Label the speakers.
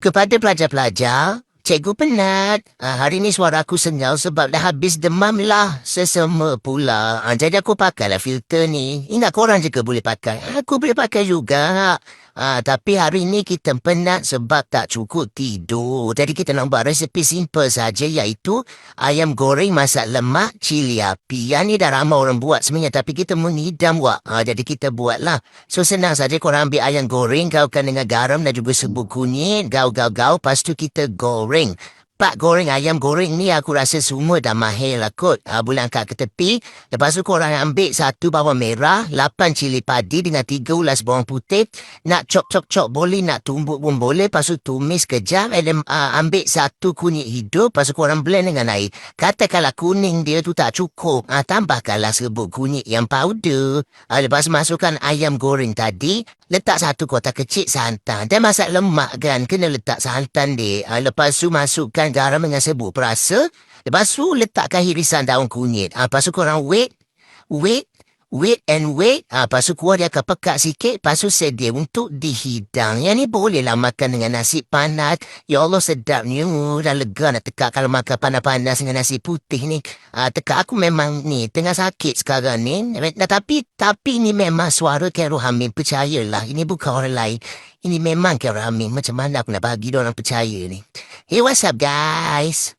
Speaker 1: Kepada pelajar-pelajar, cikgu penat. Ah, hari ni suara aku senyal sebab dah habis demam lah. Sesama pula. Ah, jadi aku pakailah filter ni. Ingat korang juga boleh pakai. Aku boleh pakai juga. Ah, tapi hari ni kita penat sebab tak cukup tidur. Jadi kita nak buat resepi simple saja iaitu ayam goreng masak lemak cili api. Yang ni dah ramai orang buat sebenarnya tapi kita mengidam wak. Ah, jadi kita buatlah. So senang saja korang ambil ayam goreng, gaulkan dengan garam dan juga serbuk kunyit. Gaul-gaul-gaul, lepas tu kita goreng. Pak goreng ayam goreng ni aku rasa semua dah mahir lah kot. Ha, boleh angkat ke tepi. Lepas tu korang ambil satu bawang merah, lapan cili padi dengan tiga ulas bawang putih. Nak cop-cop-cop boleh, nak tumbuk pun boleh. Lepas tu tumis kejap. Then, uh, ambil satu kunyit hidup. Lepas tu korang blend dengan air. Katakanlah kuning dia tu tak cukup. Ha, tambahkanlah serbuk kunyit yang powder. Ha, lepas masukkan ayam goreng tadi. Letak satu kotak kecil santan. Dan masak lemak kan. Kena letak santan dia. Ha, lepas tu masukkan garam dengan serbuk perasa. Lepas tu letakkan hirisan daun kunyit. Ha, lepas tu korang wait, wait, wait and wait. Ha, lepas tu kuah dia akan pekat sikit. Lepas tu sedia untuk dihidang. Yang ni bolehlah makan dengan nasi panas. Ya Allah sedapnya. Dah lega nak tekak kalau makan panas-panas dengan nasi putih ni. Ha, tekak aku memang ni tengah sakit sekarang ni. Nah, tapi tapi ni memang suara Kero Hamid. Percayalah. Ini bukan orang lain. Ini memang Kero Hamid. Macam mana aku nak bagi orang percaya ni. Hey, what's up guys?